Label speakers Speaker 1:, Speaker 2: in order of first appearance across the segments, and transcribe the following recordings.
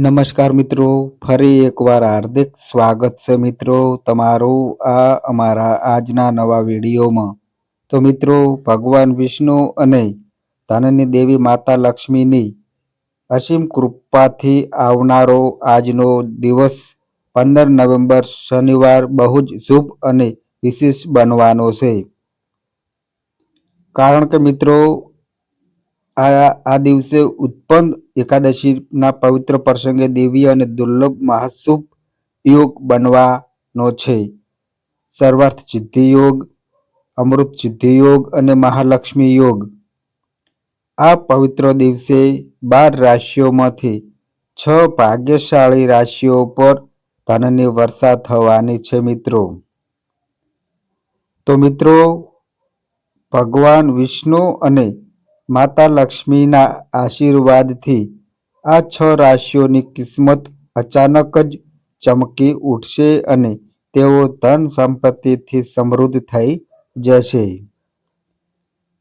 Speaker 1: નમસ્કાર મિત્રો, ફરી એકવાર હાર્દિક સ્વાગત છે મિત્રો તમારું આ અમારા આજના નવા વિડીયોમાં. તો મિત્રો, ભગવાન વિષ્ણુ અને ધનની દેવી માતા લક્ષ્મીની અસીમ કૃપાથી આવનારો આજનો દિવસ પંદર નવેમ્બર શનિવાર બહુ જ શુભ અને વિશેષ બનવાનો છે. કારણ કે મિત્રો આ આ દિવસે ઉત્પન્ન એકાદશીના પવિત્ર પ્રસંગે દેવી અને દુર્લભ મહાશુભ યોગ બનવાનો છે. સર્વાર્થ સિદ્ધિ યોગ, અમૃત સિદ્ધિ યોગ અને મહાલક્ષ્મી યોગ. આ પવિત્ર દિવસે બાર રાશિઓમાંથી છ ભાગ્યશાળી રાશિઓ પર ધનની વર્ષા થવાની છે મિત્રો. તો મિત્રો, ભગવાન વિષ્ણુ અને માતા લક્ષ્મીના આશીર્વાદથી આ છ રાશિઓની કિસ્મત અચાનક જ ચમકી ઉઠશે અને તેઓ ધન સંપત્તિથી સમૃદ્ધ થઈ જશે.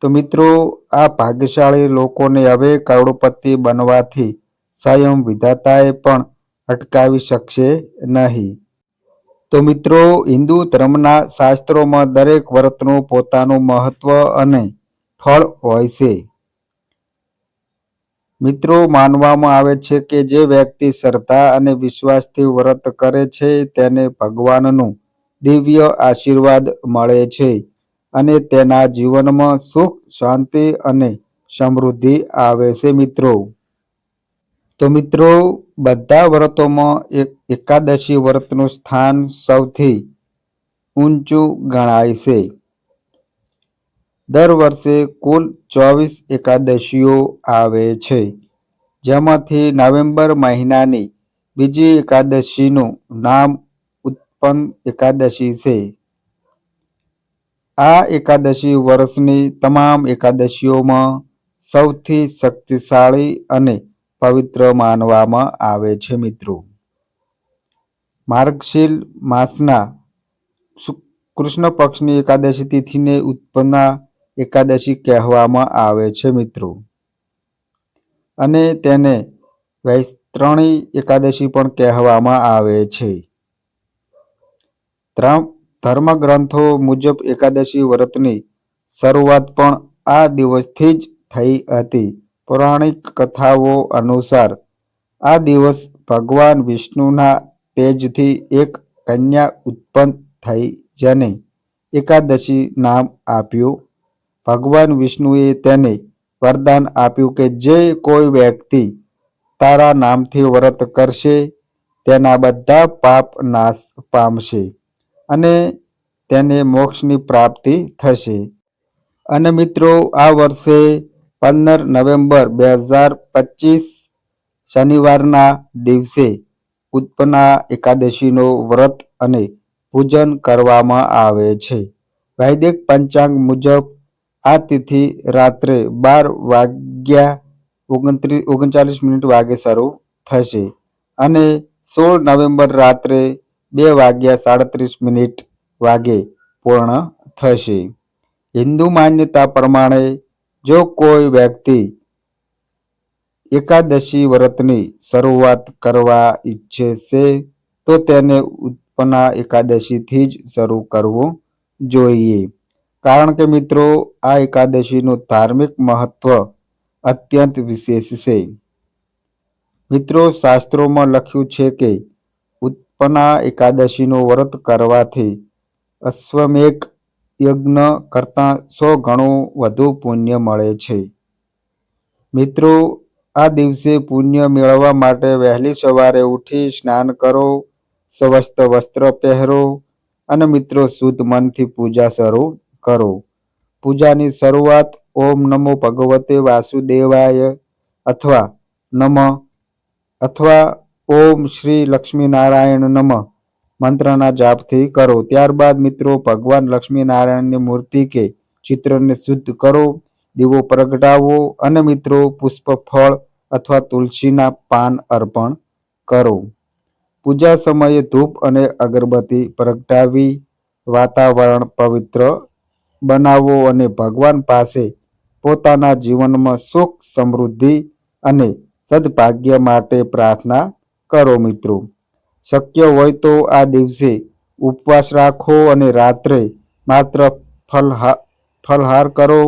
Speaker 1: તો મિત્રો, આ ભાગ્યશાળી લોકોને હવે કરોડપતિ બનવાથી સ્વયં વિધાતાએ પણ અટકાવી શકશે નહીં. તો મિત્રો, હિન્દુ ધર્મના શાસ્ત્રોમાં દરેક વ્રતનું પોતાનું મહત્વ અને ફળ હોય છે. મિત્રો, માનવામાં આવે છે કે જે વ્યક્તિ શ્રદ્ધા અને વિશ્વાસથી વ્રત કરે છે, તેને ભગવાનનું દિવ્ય આશીર્વાદ મળે છે અને તેના જીવનમાં સુખ, શાંતિ અને સમૃદ્ધિ આવે છે મિત્રો. તો મિત્રો, બધા વ્રતોમાં એક એકાદશી વ્રતનું સ્થાન સૌથી ઊંચું ગણાય છે. દર વર્ષે કુલ ચોવીસ એકાદશીઓ આવે છે. જેમાંથી નવેમ્બર મહિનાની બીજી એકાદશીનું નામ ઉત્પન્ન એકાદશી છે. આ એકાદશી વર્ષની તમામ એકાદશીઓમાં સૌથી શક્તિશાળી અને પવિત્ર માનવામાં આવે છે મિત્રો. માર્ગશીલ માસના કૃષ્ણ પક્ષની એકાદશી તિથિને ઉત્પન્ના એકાદશી કહેવામાં આવે છે, મિત્રો. અને તેને વૈસ્ત્રણી એકાદશી પણ કહેવામાં આવે છે. ધર્મગ્રંથો મુજબ એકાદશી વ્રતની શરૂઆત પણ આ દિવસથી જ થઈ હતી. પૌરાણિક કથાઓ અનુસાર, આ દિવસ ભગવાન વિષ્ણુના તેજથી એક કન્યા ઉત્પન્ન થઈ, જેને એકાદશી નામ આપ્યું ભગવાન વિષ્ણુએ તેને વરદાન આપ્યું કે જે કોઈ વ્યક્તિ તારા નામથી વ્રત કરશે, તેના બધા પાપ નાશ પામશે અને તેને મોક્ષની પ્રાપ્તિ થશે. અને મિત્રો, આ વર્ષે પંદર નવેમ્બર બે હજાર પચીસ શનિવારના દિવસે ઉત્પન્ના એકાદશીનો વ્રત અને પૂજન કરવામાં આવે છે. વૈદિક પંચાંગ મુજબ આ તિથિ રાત્રે બાર વાગ્યા ઓગણત્રીસ ઓગણચાલીસ મિનિટ વાગે શરૂ થશે અને સોળ નવેમ્બર રાત્રે બે વાગ્યા સાડત્રીસ મિનિટ વાગે પૂર્ણ થશે. હિન્દુ માન્યતા પ્રમાણે જો કોઈ વ્યક્તિ એકાદશી વ્રતની શરૂઆત કરવા ઈચ્છે છે, તો તેને ઉત્પન્ના એકાદશીથી જ શરૂ કરવું જોઈએ. કારણ કે મિત્રો, આ એકાદશીનું ધાર્મિક મહત્વ અત્યંત વિશેષ છે. મિત્રો, શાસ્ત્રોમાં લખ્યું છે કે, ઉત્પન્ના એકાદશીનું વ્રત કરવાથી અશ્વમેઘ યજ્ઞ કરતાં સો ગણું વધુ પુણ્ય મળે છે. મિત્રો, આ દિવસે પુણ્ય મેળવવા માટે વહેલી સવારે ઉઠી સ્નાન કરો સ્વસ્થ વસ્ત્ર પહેરો અને મિત્રો, શુદ્ધ મનથી પૂજા શરૂ કરો. પૂજાની શરૂઆત ઓમ નમો ભગવતે વાસુદેવાય અથવા નમ અથવા ઓમ શ્રી લક્ષ્મીનારાયણ નમ મંત્રના જાપથી કરો. ત્યારબાદ મિત્રો ભગવાન લક્ષ્મીનારાયણની મૂર્તિ કે ચિત્રને શુદ્ધ કરો, દીવો પ્રગટાવો અને મિત્રો પુષ્પ, ફળ અથવા તુલસીના પાન અર્પણ કરો. પૂજા સમયે ધૂપ અને અગરબત્તી પ્રગટાવી, વાતાવરણ પવિત્ર બનાવો અને ભગવાન પાસે પોતાના જીવનમાં સુખ, સમૃદ્ધિ અને સદભાગ્ય માટે પ્રાર્થના કરો મિત્રો. શક્ય હોય તો આ દિવસે ઉપવાસ રાખો અને રાત્રે માત્ર ફલહા, ફલહાર કરો.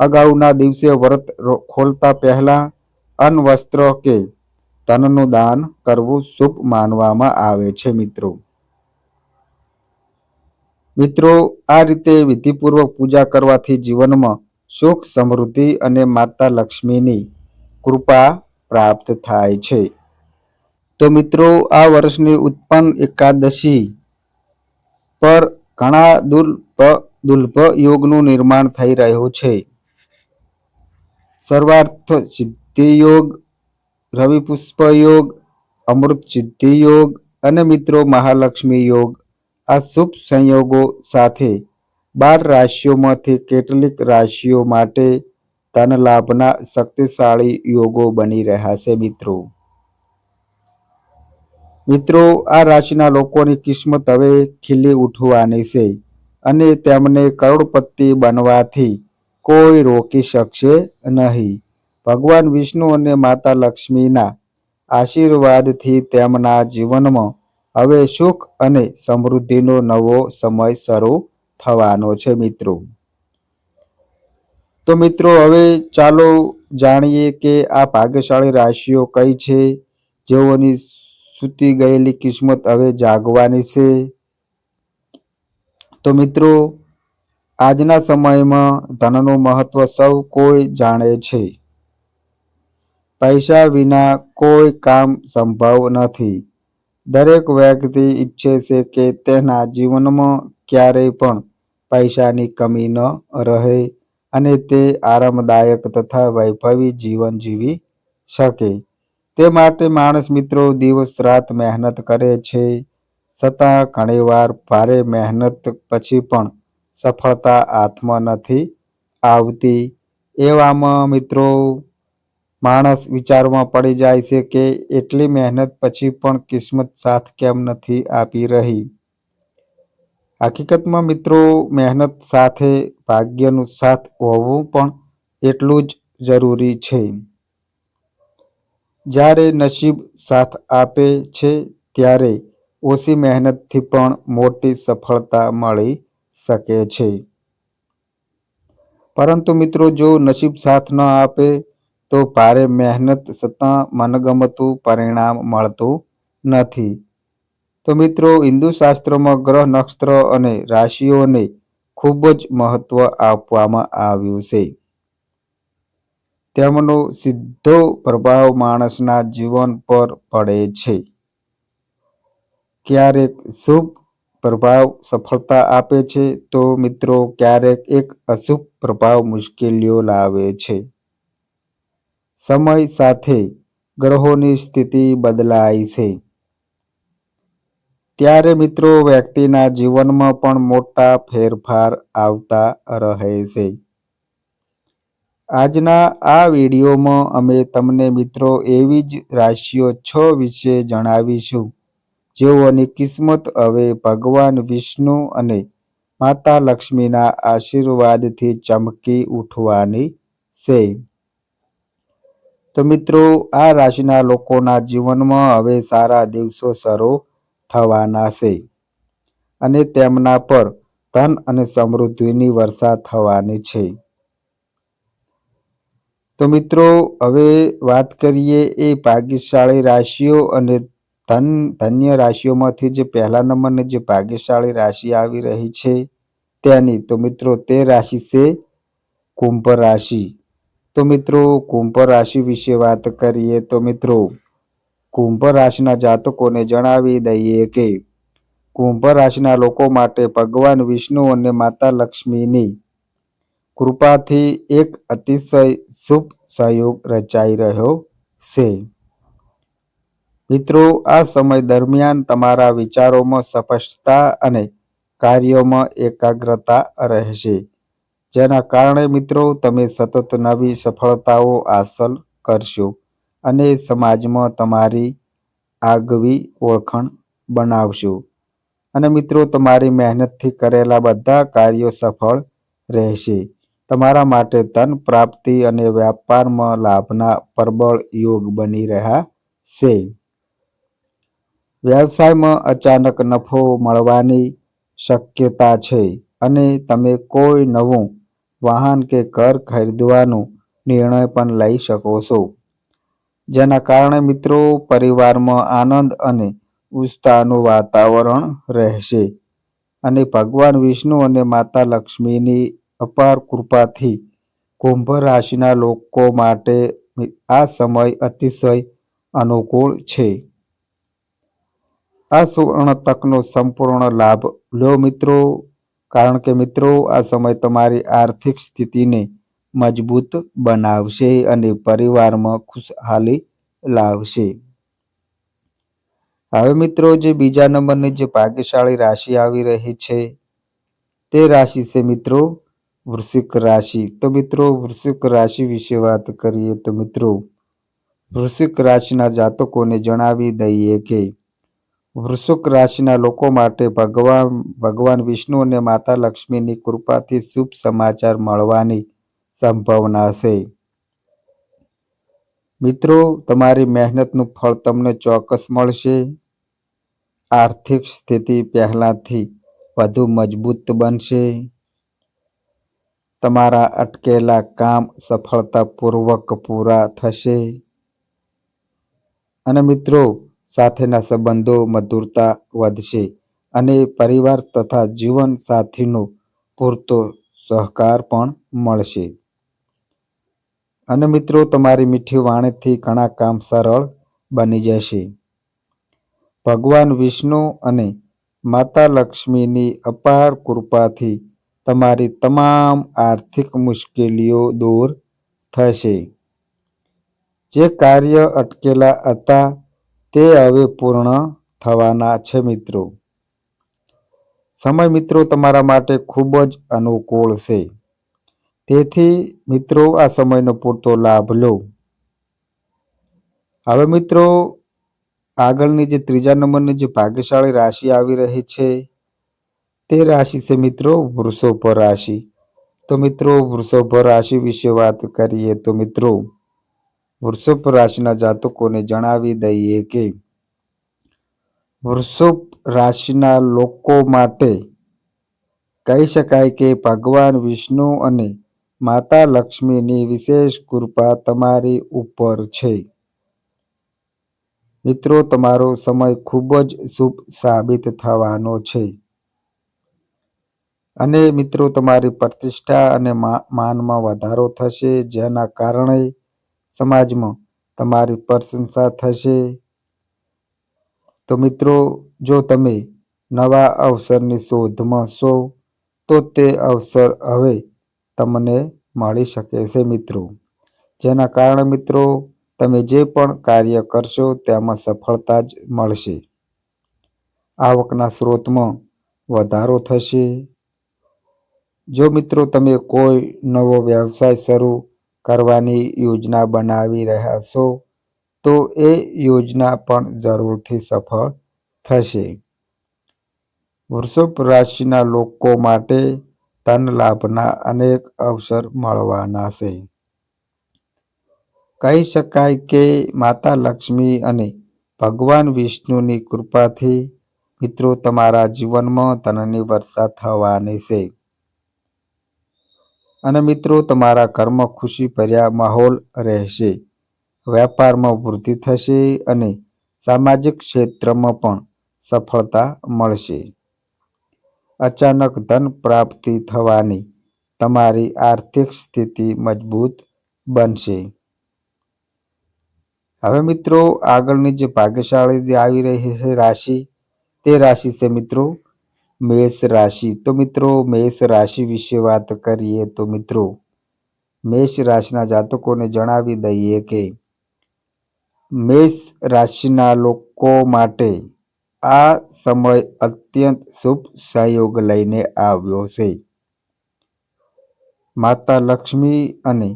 Speaker 1: અગાઉના દિવસે વ્રત ખોલતા પહેલા અન્ન વસ્ત્ર કે ધનનું દાન કરવું શુભ માનવામાં આવે છે મિત્રો. મિત્રો, આ રીતે વિધિપૂર્વક પૂજા કરવાથી જીવનમાં સુખ, સમૃદ્ધિ અને માતા લક્ષ્મીની કૃપા પ્રાપ્ત થાય છે. તો મિત્રો, આ વર્ષની ઉત્પન્ન એકાદશી પર ઘણા દુર્લભ દુલ્ભ યોગનું નિર્માણ થઈ રહ્યું છે. સર્વાર્થ સિદ્ધિ યોગ, રવિ પુષ્પ યોગ, અમૃત સિદ્ધિ યોગ અને મિત્રો, મહાલક્ષ્મી યોગ આ શુભ સંયોગો સાથે બાર રાશિઓમાંથી કેટલીક રાશિઓ માટે ધન લાભના શક્તિશાળી યોગો બની રહ્યા છે મિત્રો. મિત્રો, આ રાશિના લોકોની કિસ્મત હવે ખીલી ઉઠવાની છે અને તેમને કરોડપતિ બનવાથી કોઈ રોકી શકશે નહીં. ભગવાન વિષ્ણુ અને માતા લક્ષ્મીના આશીર્વાદથી તેમના જીવનમાં હવે સુખ અને સમૃદ્ધિનો નવો સમય શરૂ થવાનો છે મિત્રો. તો મિત્રો, હવે ચાલો જાણીએ કે આ ભાગ્યશાળી રાશિઓ કઈ છે, જેઓની સૂતી ગયેલી કિસ્મત હવે જાગવાની છે. તો મિત્રો, આજના સમયમાં ધનનું મહત્વ સૌ કોઈ જાણે છે. પૈસા વિના કોઈ કામ સંભવ નથી. દરેક વ્યક્તિ ઈચ્છે છે કે તેના જીવનમાં ક્યારેય પણ પૈસાની કમી ન રહે અને તે આરામદાયક તથા વૈભવી જીવન જીવી શકે. તે માટે માણસ મિત્રો દિવસ રાત મહેનત કરે છે. છતાં ઘણીવાર ભારે મહેનત પછી પણ સફળતા હાથમાં નથી આવતી. એવામાં મિત્રો માણસ વિચારમાં પડી જાય છે કે એટલી મહેનત પછી પણ કિસ્મત સાથ કેમ નથી આપી રહી? હકીકતમાં મિત્રો, મહેનત સાથે ભાગ્યનું સાથ હોવું પણ એટલું જ જરૂરી છે. જ્યારે નસીબ સાથ આપે છે, ત્યારે ઓછી મહેનતથી પણ મોટી સફળતા મળી શકે છે. પરંતુ મિત્રો, જો નસીબ સાથ ન આપે તો ભારે મહેનત છતાં મનગમતું પરિણામ મળતું નથી. તો મિત્રો, હિન્દુ શાસ્ત્રોમાં ગ્રહ નક્ષત્ર અને રાશિઓને ખૂબ જ મહત્વ આપવામાં આવ્યું છે. તેમનો સીધો પ્રભાવ માણસના જીવન પર પડે છે. ક્યારેક શુભ પ્રભાવ સફળતા આપે છે, તો મિત્રો, ક્યારેક એક અશુભ પ્રભાવ મુશ્કેલીઓ લાવે છે. સમય સાથે ગ્રહોની સ્થિતિ બદલાય છે. ત્યારે મિત્રો વ્યક્તિના જીવનમાં પણ મોટા ફેરફાર આવતા રહે છે. આજના આ વિડીયોમાં અમે તમને મિત્રો એવી જ રાશિઓ છ વિશે જણાવીશું, જેઓની કિસ્મત હવે ભગવાન વિષ્ણુ અને માતા લક્ષ્મીના આશીર્વાદથી ચમકી ઉઠવાની છે. તો મિત્રો, આ રાશિના લોકોના જીવનમાં હવે સારા દિવસો શરૂ થવાના છે અને તેમના પર ધન અને સમૃદ્ધિની વર્ષા થવાની છે. તો મિત્રો, હવે વાત કરીએ એ ભાગ્યશાળી રાશિઓ અને ધન, ધન્ય રાશિઓમાંથી જે પહેલા નંબરની જે ભાગ્યશાળી રાશિ આવી રહી છે તેની. તો મિત્રો, તે રાશિ છે કુંભ રાશિ. તો મિત્રો, કુંભ રાશિ વિશે વાત કરીએ તો મિત્રો, કુંભ રાશિના જાતકોને જણાવી દઈએ કે, કુંભ રાશિના લોકો માટે ભગવાન વિષ્ણુ અને માતા લક્ષ્મીની કૃપાથી એક અતિશય શુભ સહયોગ રચાઈ રહ્યો છે. મિત્રો, આ સમય દરમિયાન તમારા વિચારોમાં સ્પષ્ટતા અને કાર્યોમાં એકાગ્રતા રહેશે. જેના કારણે મિત્રો તમે સતત નવી સફળતાઓ હાંસલ કરશો અને સમાજમાં તમારી આગવી ઓળખાણ બનાવશો. અને મિત્રો, તમારી મહેનતથી કરેલા બધા કાર્યો સફળ રહેશે. તમારા માટે ધન પ્રાપ્તિ અને વ્યાપારમાં લાભના પ્રબળ યોગ બની રહ્યા છે. વ્યવસાયમાં અચાનક નફો મળવાની શક્યતા છે અને તમે કોઈ નવું વાહન કે ઘર ખરીદવાનો નિર્ણય પણ લઈ શકો છો. જેના કારણે મિત્રો પરિવારમાં આનંદ અને ઉત્સાહનું વાતાવરણ રહેશે અને ભગવાન વિષ્ણુ અને માતા લક્ષ્મીની અપાર કૃપાથી કુંભ રાશિના લોકો માટે આ સમય અતિશય અનુકૂળ છે. આ સુવર્ણ તકનો સંપૂર્ણ લાભ લો મિત્રો. કારણ કે મિત્રો, આ સમય તમારી આર્થિક સ્થિતિને મજબૂત બનાવશે અને પરિવારમાં ખુશહાલી લાવશે. હવે મિત્રો, જે બીજા નંબરની જે ભાગ્યશાળી રાશિ આવી રહી છે, તે રાશિ છે મિત્રો, વૃશ્ચિક રાશિ. તો મિત્રો, વૃશ્ચિક રાશિ વિશે વાત કરીએ તો મિત્રો, વૃશ્ચિક રાશિના જાતકોને જણાવી દઈએ કે વૃશ્ચિક રાશિના લોકો માટે ભગવાન ભગવાન વિષ્ણુ અને માતા લક્ષ્મીની કૃપાથી શુભ સમાચાર મળવાની સંભાવના છે. મિત્રો, તમારી મહેનતનું ફળ તમને ચોક્કસ મળશે. આર્થિક સ્થિતિ પહેલાંથી વધુ મજબૂત બનશે. તમારા અટકેલા કામ સફળતાપૂર્વક પૂરા થશે. અને મિત્રો સાથેના સંબંધો મધુરતા વધશે અને પરિવાર તથા જીવન સાથીનો પૂરતો સહકાર પણ મળશે. અને મિત્રો, તમારી મીઠી વાણીથી ઘણા કામ સરળ બની જશે. ભગવાન વિષ્ણુ અને માતા લક્ષ્મીની અપાર કૃપાથી તમારી તમામ આર્થિક મુશ્કેલીઓ દૂર થશે. જે કાર્ય અટકેલા હતા તે હવે પૂર્ણ થવાના છે મિત્રો. સમય મિત્રો તમારા માટે ખૂબ જ અનુકૂળ છે. તેથી મિત્રો આ સમયનો પૂરતો લાભ લો. હવે મિત્રો આગળની જે ત્રીજા નંબરની જે ભાગ્યશાળી રાશિ આવી રહી છે, તે રાશિ છે મિત્રો વૃષભ રાશિ. તો મિત્રો વૃષભ રાશિ વિશે વાત કરીએ તો મિત્રો વૃષભ રાશિના જાતકોને જણાવી દઈએ કે વૃષભ રાશિના લોકો માટે કહી શકાય કે ભગવાન વિષ્ણુ અને માતા લક્ષ્મીની વિશેષ કૃપા તમારી ઉપર છે. મિત્રો, તમારો સમય ખૂબ જ શુભ સાબિત થવાનો છે. અને મિત્રો, તમારી પ્રતિષ્ઠા અને માનમાં વધારો થશે, જેના કારણે સમાજમાં તમારી પ્રશંસા થશે. તો મિત્રો, જો તમે નવા અવસરની શોધમાં છો, તો તે અવસર હવે તમને મળી શકે છે મિત્રો. જેના કારણે મિત્રો, તમે જે પણ કાર્ય કરશો, તેમાં સફળતા જ મળશે. આવકના સ્ત્રોતમાં વધારો થશે. જો મિત્રો, તમે કોઈ નવો વ્યવસાય શરૂ કરવાની યોજના બનાવી રહ્યા છો, તો એ યોજના પણ જરૂરથી સફળ થશે. વૃષભ રાશિના લોકો માટે ધન લાભના અનેક અવસર મળવાના છે. કહી શકાય કે માતા લક્ષ્મી અને ભગવાન વિષ્ણુની કૃપાથી મિત્રો તમારા જીવનમાં ધનની વર્ષા થવાની છે. અને મિત્રો, તમારા કર્મ ખુશી ભર્યા માહોલ રહેશે વેપારમાં વૃદ્ધિ થશે અને સામાજિક ક્ષેત્રમાં પણ સફળતા મળશે. અચાનક ધન પ્રાપ્તિ થવાની તમારી આર્થિક સ્થિતિ મજબૂત બનશે. હવે મિત્રો, આગળની જે ભાગ્યશાળી જે આવી રહી છે રાશિ, તે રાશિ છે મિત્રો મેષ રાશિ. તો મિત્રો, મેષ રાશિ વિશે વાત કરીએ તો મિત્રો, મેષ રાશિના જાતકોને જણાવી દઈએ કે મેષ રાશિના લોકો માટે આ સમય અત્યંત શુભ સહયોગ લઈને આવ્યો છે. માતા લક્ષ્મી અને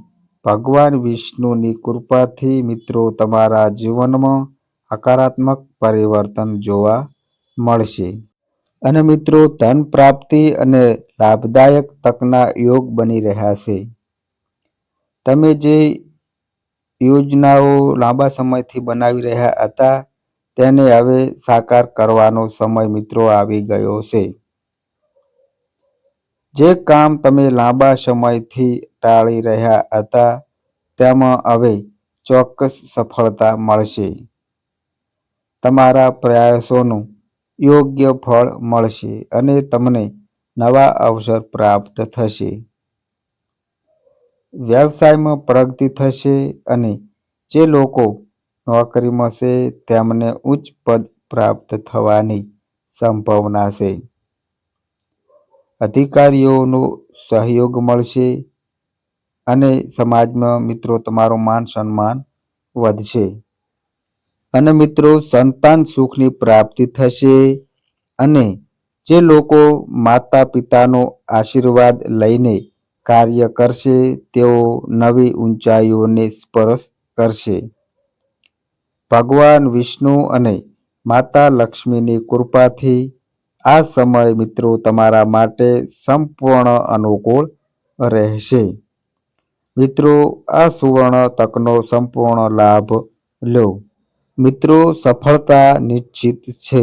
Speaker 1: ભગવાન વિષ્ણુની કૃપાથી મિત્રો, તમારા જીવનમાં હકારાત્મક પરિવર્તન જોવા મળશે. અને મિત્રો, ધન પ્રાપ્તિ અને લાભદાયક તકના યોગ બની રહ્યા છે. તમે જે યોજનાઓ લાંબા સમયથી બનાવી રહ્યા હતા, તેને હવે સાકાર કરવાનો સમય મિત્રો આવી ગયો છે. જે કામ તમે લાંબા સમયથી ટાળી રહ્યા હતા, તેમાં હવે ચોક્કસ સફળતા મળશે. તમારા પ્રયાસોનું યોગ્ય ફળ મળશે અને તમને નવા અવસર પ્રાપ્ત થશે. વ્યવસાયમાં પ્રગતિ થશે અને જે લોકો નોકરીમાં છે, તેમને ઉચ્ચ પદ પ્રાપ્ત થવાની સંભાવના છે. અધિકારીઓનો સહયોગ મળશે અને સમાજમાં મિત્રો, તમારું માન સન્માન વધશે. અને મિત્રો, સંતાન સુખની પ્રાપ્તિ થશે અને જે લોકો માતા પિતાનો આશીર્વાદ લઈને કાર્ય કરશે, તેઓ નવી ઊંચાઈઓને સ્પર્શ કરશે. ભગવાન વિષ્ણુ અને માતા લક્ષ્મીની કૃપાથી આ સમય મિત્રો તમારા માટે સંપૂર્ણ અનુકૂળ રહેશે. મિત્રો, આ સુવર્ણ તકનો સંપૂર્ણ લાભ લો. મિત્રો, સફળતા નિશ્ચિત છે.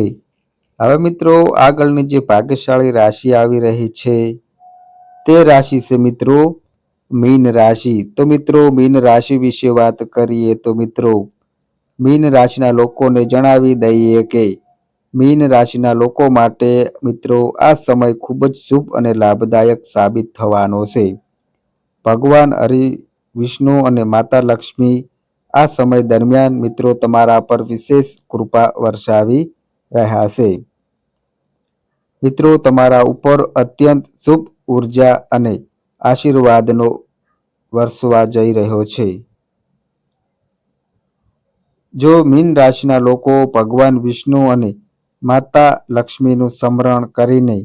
Speaker 1: હવે મિત્રો, આગળની જે ભાગ્યશાળી રાશિ આવી રહી છે, તે રાશિ છે મિત્રો, મીન રાશિ. તો મિત્રો, મીન રાશિ વિશે વાત કરીએ તો મિત્રો, મીન રાશિના લોકોને જણાવી દઈએ કે મીન રાશિના લોકો માટે મિત્રો, આ સમય ખૂબ જ શુભ અને લાભદાયક સાબિત થવાનો છે. ભગવાન હરિ, વિષ્ણુ અને માતા લક્ષ્મી આ સમય દરમિયાન મિત્રો તમારા પર વિશેષ કૃપા વરસાવી રહ્યા છે. મિત્રો તમારા ઉપર અત્યંત શુભ ઊર્જા અને આશીર્વાદનો વરસવા જઈ રહ્યો છે. જો મીન રાશિના લોકો ભગવાન વિષ્ણુ અને માતા લક્ષ્મીનું સ્મરણ કરીને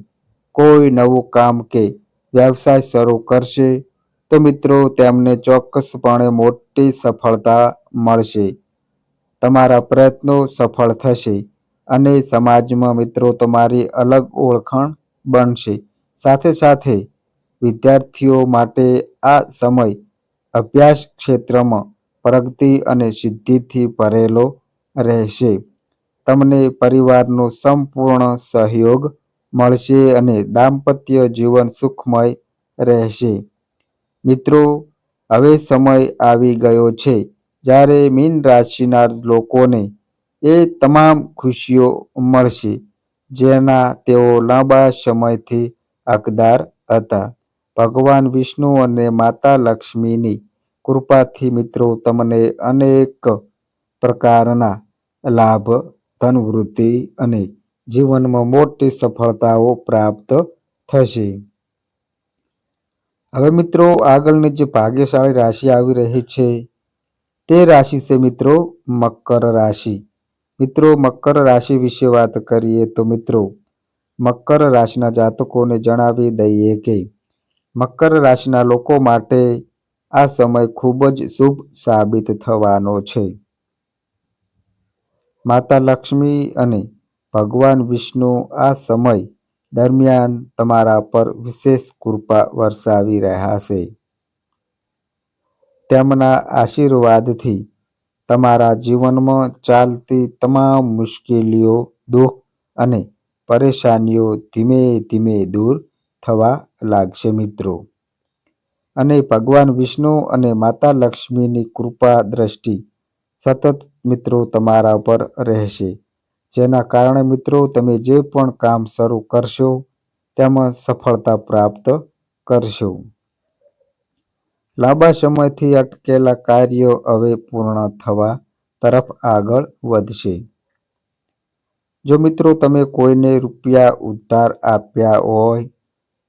Speaker 1: કોઈ નવું કામ કે વ્યવસાય શરૂ કરશે તો મિત્રો, તેમને ચોક્કસપણે મોટી સફળતા મળશે. તમારા પ્રયત્નો સફળ થશે અને સમાજમાં મિત્રો તમારી અલગ ઓળખાણ બનશે. સાથે સાથે વિદ્યાર્થીઓ માટે આ સમય અભ્યાસ ક્ષેત્રમાં પ્રગતિ અને સિદ્ધિથી ભરેલો રહેશે. તમને પરિવારનો સંપૂર્ણ સહયોગ મળશે અને દાંપત્ય જીવન સુખમય રહેશે. મિત્રો, હવે સમય આવી ગયો છે. જ્યારે મીન રાશિના લોકોને એ તમામ ખુશીઓ મળશે, જેના તેઓ લાંબા સમયથી હકદાર હતા. ભગવાન વિષ્ણુ અને માતા લક્ષ્મીની કૃપાથી મિત્રો, તમને અનેક પ્રકારના લાભ, ધનવૃદ્ધિ અને જીવનમાં મોટી સફળતાઓ પ્રાપ્ત થશે. હવે મિત્રો, આગળની જે ભાગ્યશાળી રાશિ આવી રહી છે, તે રાશિ છે મિત્રો મકર રાશિ. મિત્રો, મકર રાશિ વિશે વાત કરીએ તો મિત્રો, મકર રાશિના જાતકોને જણાવી દઈએ કે મકર રાશિના લોકો માટે આ સમય ખૂબ જ શુભ સાબિત થવાનો છે. માતા લક્ષ્મી અને ભગવાન વિષ્ણુ આ સમય દરમિયાન તમારા પર વિશેષ કૃપા વરસાવી રહ્યા છે. તેમના આશીર્વાદથી તમારા જીવનમાં ચાલતી તમામ મુશ્કેલીઓ, દુઃખ અને પરેશાનીઓ ધીમે ધીમે દૂર થવા લાગશે મિત્રો. અને ભગવાન વિષ્ણુ અને માતા લક્ષ્મીની કૃપા દ્રષ્ટિ સતત મિત્રો તમારા પર રહેશે. જેના કારણે મિત્રો તમે જે પણ કામ શરૂ કરશો, તેમાં સફળતા પ્રાપ્ત કરશો. લાંબા સમયથી અટકેલા કાર્યો હવે પૂર્ણ થવા તરફ આગળ વધશે. જો મિત્રો તમે કોઈને રૂપિયા ઉધાર આપ્યા હોય,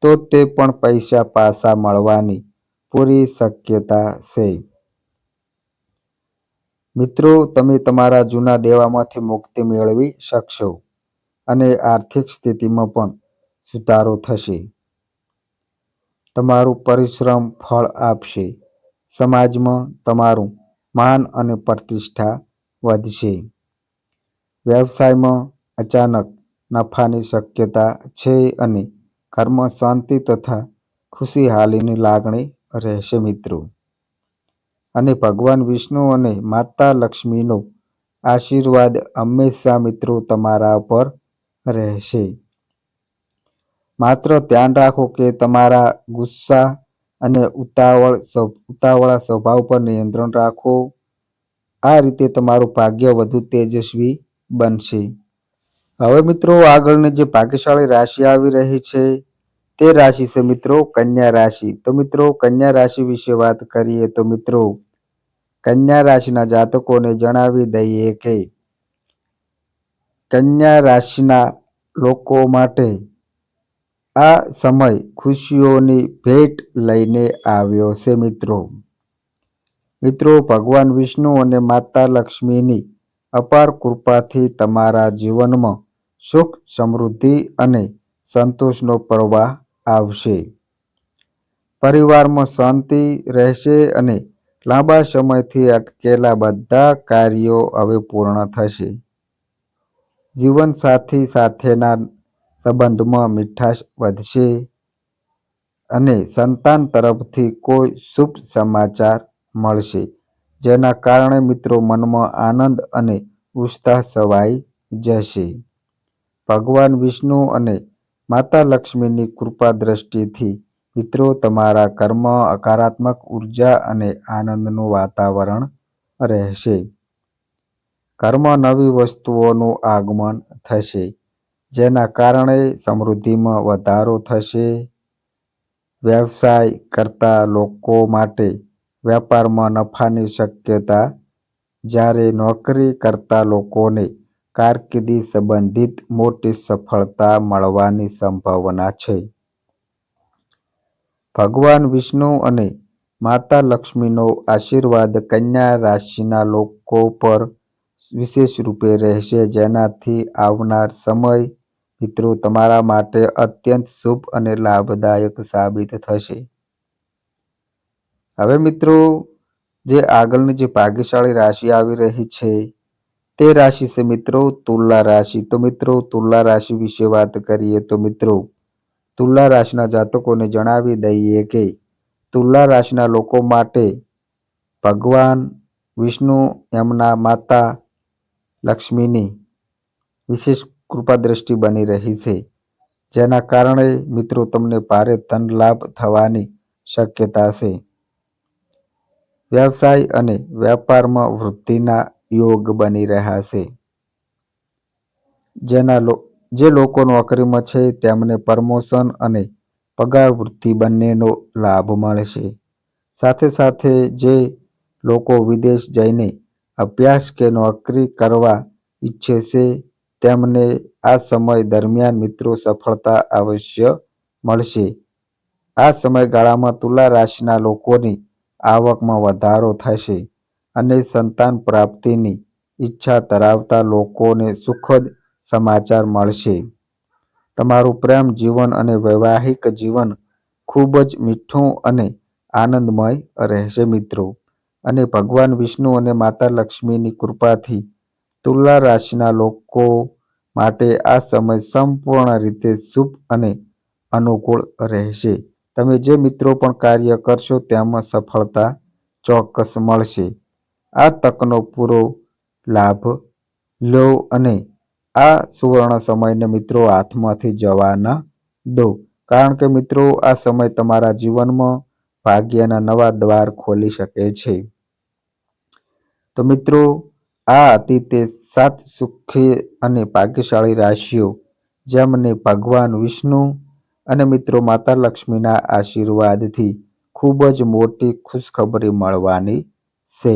Speaker 1: તો તે પણ પૈસા પાછા મળવાની પૂરી શક્યતા છે. મિત્રો, તમે તમારા જૂના દેવામાંથી મુક્તિ મેળવી શકશો અને આર્થિક સ્થિતિમાં પણ સુધારો થશે. તમારું પરિશ્રમ ફળ આપશે. સમાજમાં તમારું માન અને પ્રતિષ્ઠા વધશે. વ્યવસાયમાં અચાનક નફાની શક્યતા છે અને ઘરમાં શાંતિ તથા ખુશીહાલીની લાગણી રહેશે મિત્રો. અને ભગવાન વિષ્ણુ અને માતા લક્ષ્મીનો આશીર્વાદ હંમેશા મિત્રો તમારા પર રહેશે. માત્ર ધ્યાન રાખો કે તમારા ગુસ્સા અને ઉતાવળ ઉતાવળા સ્વભાવ પર નિયંત્રણ રાખો. આ રીતે તમારું ભાગ્ય વધુ તેજસ્વી બનશે. હવે મિત્રો આગળની જે ભાગ્યશાળી રાશિ આવી રહી છે તે રાશિ છે મિત્રો કન્યા રાશિ. તો મિત્રો કન્યા રાશિ વિશે વાત કરીએ તો મિત્રો કન્યા રાશિના જાતકોને જણાવી દઈએ કે કન્યા રાશિના લોકો માટે આ સમય ખુશીઓની ભેટ લઈને આવ્યો છે મિત્રો. મિત્રો ભગવાન વિષ્ણુ અને માતા લક્ષ્મીની અપાર કૃપાથી તમારા જીવનમાં સુખ સમૃદ્ધિ અને સંતોષનો પ્રવાહ આવશે. પરિવારમાં શાંતિ રહેશે અને લાંબા સમયથી અટકેલા બધા કાર્યો હવે પૂર્ણ થશે. જીવનસાથી સાથેના સંબંધમાં મીઠાશ વધશે અને સંતાન તરફથી કોઈ શુભ સમાચાર મળશે, જેના કારણે મિત્રો મનમાં આનંદ અને ઉત્સાહ સવાઈ જશે. ભગવાન વિષ્ણુ અને માતા લક્ષ્મીની કૃપા દ્રષ્ટિથી મિત્રો તમારા કર્મ હકારાત્મક ઊર્જા અને આનંદનું વાતાવરણ રહેશે. કર્મ નવી વસ્તુઓનું આગમન થશે, જેના કારણે સમૃદ્ધિમાં વધારો થશે. વ્યવસાય કરતા લોકો માટે વેપારમાં નફાની શક્યતા, જ્યારે નોકરી કરતા લોકોને કારકિર્દી સંબંધિત મોટી સફળતા મળવાની સંભાવના છે. ભગવાન વિષ્ણુ અને માતા લક્ષ્મીનો આશીર્વાદ કન્યા રાશિના લોકો પર વિશેષ રૂપે રહેશે. જેનાથી આવનાર સમય મિત્રો તમારા માટે અત્યંત શુભ અને લાભદાયક સાબિત થશે. હવે મિત્રો, જે આગળની જે ભાગ્યશાળી રાશિ આવી રહી છે તે રાશિ છે મિત્રો તુલા રાશિ. તો મિત્રો તુલા રાશિ વિશે વાત કરીએ તો મિત્રો તુલા રાશિના જાતકોને જણાવી દઈએ કે તુલા રાશિના લોકો માટે ભગવાન, વિષ્ણુ, એમના માતા, લક્ષ્મીની વિશેષ કૃપા દ્રષ્ટિ બની રહી છે. જેના કારણે મિત્રો તમને ભારે ધન લાભ થવાની શક્યતા છે. વ્યવસાય અને વેપારમાં વૃદ્ધિના યોગ બની રહ્યા છે. જેના જે લોકો નોકરીમાં છે, તેમને પ્રમોશન અને પગાર વૃદ્ધિ બંનેનો લાભ મળશે. સાથે સાથે જે લોકો વિદેશ જઈને અભ્યાસ કે નોકરી કરવા ઈચ્છે છે, તેમને આ સમય દરમિયાન મિત્રો સફળતા અવશ્ય મળશે. આ સમયગાળામાં તુલા રાશિના લોકોની આવકમાં વધારો થશે. અને સંતાન પ્રાપ્તિની ઈચ્છા ધરાવતા લોકોને સુખદ સમાચાર મળશે. તમારું પ્રેમ, જીવન અને વૈવાહિક જીવન ખૂબ જ મીઠું અને આનંદમય રહેશે મિત્રો. અને ભગવાન વિષ્ણુ અને માતા લક્ષ્મીની કૃપાથી તુલા રાશિના લોકો માટે આ સમય સંપૂર્ણ રીતે શુભ અને અનુકૂળ રહેશે. તમે જે મિત્રો પણ કાર્ય કરશો, તેમાં સફળતા ચોક્કસ મળશે. આ તકનો પૂરો લાભ લો અને આ સુવર્ણ સમયને મિત્રો હાથમાંથી જવા ન દો. કારણ કે મિત્રો, આ સમય તમારા જીવનમાં ભાગ્યના નવા દ્વાર ખોલી શકે છે. તો મિત્રો, આ હતી તે સાત સુખી અને ભાગ્યશાળી રાશિઓ જેમને ભગવાન વિષ્ણુ અને મિત્રો માતા લક્ષ્મીના આશીર્વાદથી ખૂબ જ મોટી ખુશખબરી મળવાની છે.